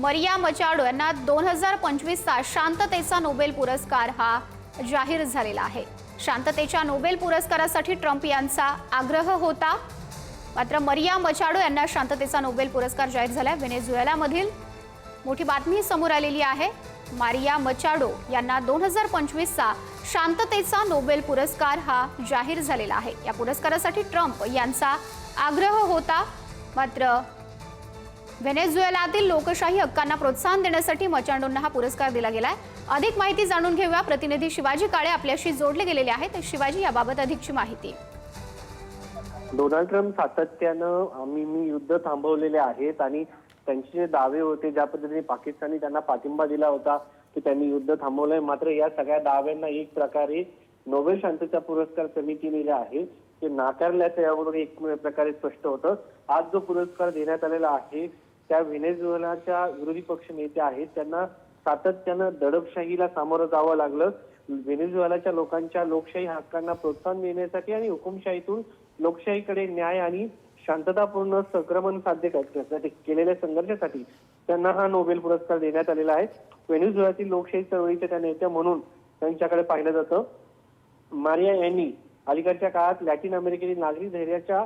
मरिया मचाडो यांना दोन हजार पंचवीसचा शांततेचा नोबेल पुरस्कार हा जाहीर झालेला आहे. शांततेच्या नोबेल पुरस्कारासाठी ट्रम्प यांचा आग्रह होता. मात्र मरिया मचाडो यांना शांततेचा नोबेल पुरस्कार जाहीर झाला व्हेनेझुएलामधील मोठी बातमी समोर आलेली आहे. मारिया मचाडो यांना दोन हजार पंचवीसचा शांततेचा नोबेल पुरस्कार हा जाहीर झालेला आहे. या पुरस्कारासाठी ट्रम्प यांचा आग्रह होता. मात्र व्हेनेझुएलातील लोकशाही हक्कांना प्रोत्साहन देण्यासाठी मचांडोंना हा पुरस्कार दिला गेलाय. अधिक माहिती जाणून घेऊया. प्रतिनिधी शिवाजी काळे आपल्याशी जोडले गेलेले आहेत. शिवाजी याबाबत अधिकची माहिती. डोनाल्ड ट्रम्प सातत्यानं आम्ही मी युद्ध थांबवलेले आहेत आणि त्यांचे जे दावे होते ज्या पद्धतीने पाकिस्तानी त्यांना पाठिंबा दिला होता की त्यांनी युद्ध थांबवलंय. मात्र या सगळ्या दाव्यांना एक प्रकारे नोबेल शांतता पुरस्कार समितीने जे आहे ते नाकारल्याचं यावरून एक प्रकारे स्पष्ट होतं. आज जो पुरस्कार देण्यात आलेला आहे त्या व्हेनेझुएलाच्या विरोधी पक्ष नेते आहेत त्यांना सातत्यानं दडपशाहीला सामोरं जावं लागलं. व्हेनेझुएलाच्या लोकांच्या लोकशाही हक्कांना प्रोत्साहन देण्यासाठी आणि हुकुमशाहीतून लोकशाहीकडे न्याय आणि शांततापूर्ण संक्रमण साध्य करण्यासाठी केलेल्या संघर्षासाठी त्यांना हा नोबेल पुरस्कार देण्यात आलेला आहे. व्हेनेझुएलातील लोकशाही चळवळीच्या त्या नेत्या म्हणून त्यांच्याकडे पाहिलं जातं. मारिया यांनी अलीकडच्या काळात लॅटिन अमेरिकेतील नागरी धैर्याच्या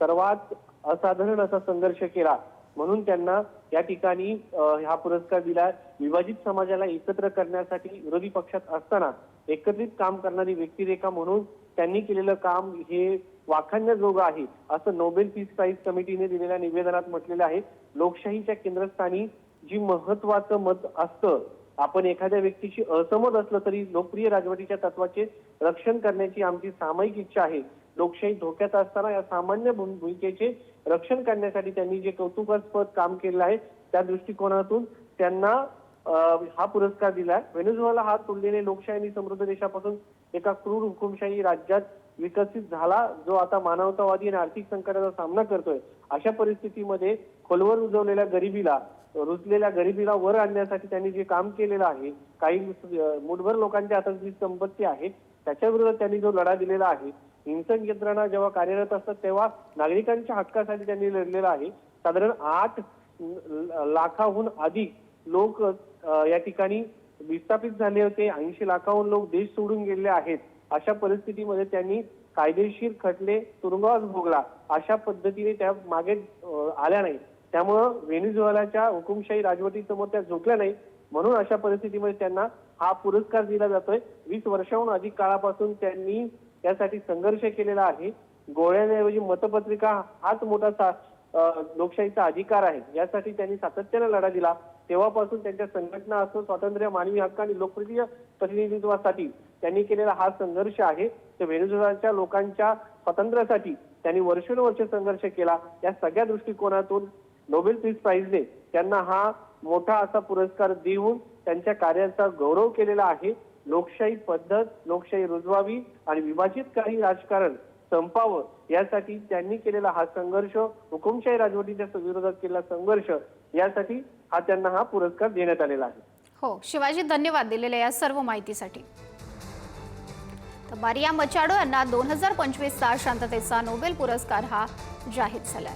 सर्वात असाधारण असा संघर्ष केला. म्हणून त्यांना या ठिकाणी हा पुरस्कार दिला. विभाजित समाजाला एकत्र करण्यासाठी विरोधी पक्षात असताना एकत्रित काम करणारी व्यक्तिरेखा म्हणून त्यांनी केलेलं काम हे वाखाणण्याजोगं आहे असं नोबेल पीस प्राईज कमिटीने दिलेल्या निवेदनात म्हटलेलं आहे. लोकशाहीच्या केंद्रस्थानी जी महत्वाचं मत असतं आपण एखाद्या व्यक्तीशी असमत असलं तरी लोकप्रिय राजवटीच्या तत्वाचे रक्षण करण्याची आमची सामायिक इच्छा आहे. लोकशाही धोक्यात असताना या सामान्य भूम- भूमिकेचे रक्षण करण्यासाठी त्यांनी जे कौतुकास्पद काम केलं आहे त्या दृष्टिकोनातून त्यांना हा पुरस्कार दिलाय. व्हेनेझुएला हा तुलनेने लोकशाही आणि समृद्ध देशापासून एका क्रूर हुकुमशाही राज्यात विकसित झाला जो आता मानवतावादी आणि आर्थिक संकटाचा सामना करतोय. अशा परिस्थितीमध्ये खोलवर रुजवलेल्या गरिबीला रुजलेल्या गरिबीला वर आणण्यासाठी त्यांनी जे काम केलेलं आहे काही मुठभर लोकांच्या हातात जी संपत्ती आहे त्याच्या विरोधात त्यांनी जो लढा दिलेला आहे हिंसक यंत्रणा जेव्हा कार्यरत असतात तेव्हा नागरिकांच्या हक्कासाठी त्यांनी लढलेलं आहे. साधारण आठ लाखाहून अधिक लोक या ठिकाणी विस्थापित झाले होते. ऐंशी लाखाहून लोक देश सोडून गेले आहेत. अशा परिस्थितीमध्ये त्यांनी कायदेशीर खटले तुरुंगवास भोगला. अशा पद्धतीने त्या मागे आल्या नाही त्यामुळं व्हेनेझुएलाच्या हुकुमशाही राजवटीसमोर त्या झोकल्या नाही म्हणून अशा परिस्थितीमध्ये त्यांना हा पुरस्कार दिला जातोय. वीस वर्षाहून अधिक काळापासून त्यांनी त्यासाठी संघर्ष केलेला आहे. गोळ्यांऐवजी मतपत्रिका हाच मोठा सा- लोकशाहीचा अधिकार आहे. यासाठी त्यांनी सातत्याने लढा दिला. तेव्हापासून त्यांच्या संघटना असो स्वातंत्र्य मानवी हक्क आणि लोकप्रिय प्रतिनिधित्वासाठी त्यांनी केलेला हा संघर्ष आहे. तर व्हेनेझुएलाच्या लोकांच्या स्वातंत्र्यासाठी त्यांनी वर्षानुवर्ष संघर्ष केला. या सगळ्या दृष्टिकोनातून नोबेल पीस प्राइजने त्यांना हा मोठा असा पुरस्कार देऊन त्यांच्या कार्याचा गौरव केलेला आहे. लोकशाही पद्धत लोकशाही रुजवावी आणि विभाजित काही राजकारण संपावं यासाठी त्यांनी केलेला हा संघर्ष हुकुमशाही राजवटीच्या विरोधात केलेला संघर्ष यासाठी हा त्यांना हा पुरस्कार देण्यात आलेला आहे. हो शिवाजी धन्यवाद दिलेल्या या सर्व माहितीसाठी. तर मारिया मचाडो यांना दोन हजार पंचवीसचा शांततेचा नोबेल पुरस्कार हा जाहीर झालाय.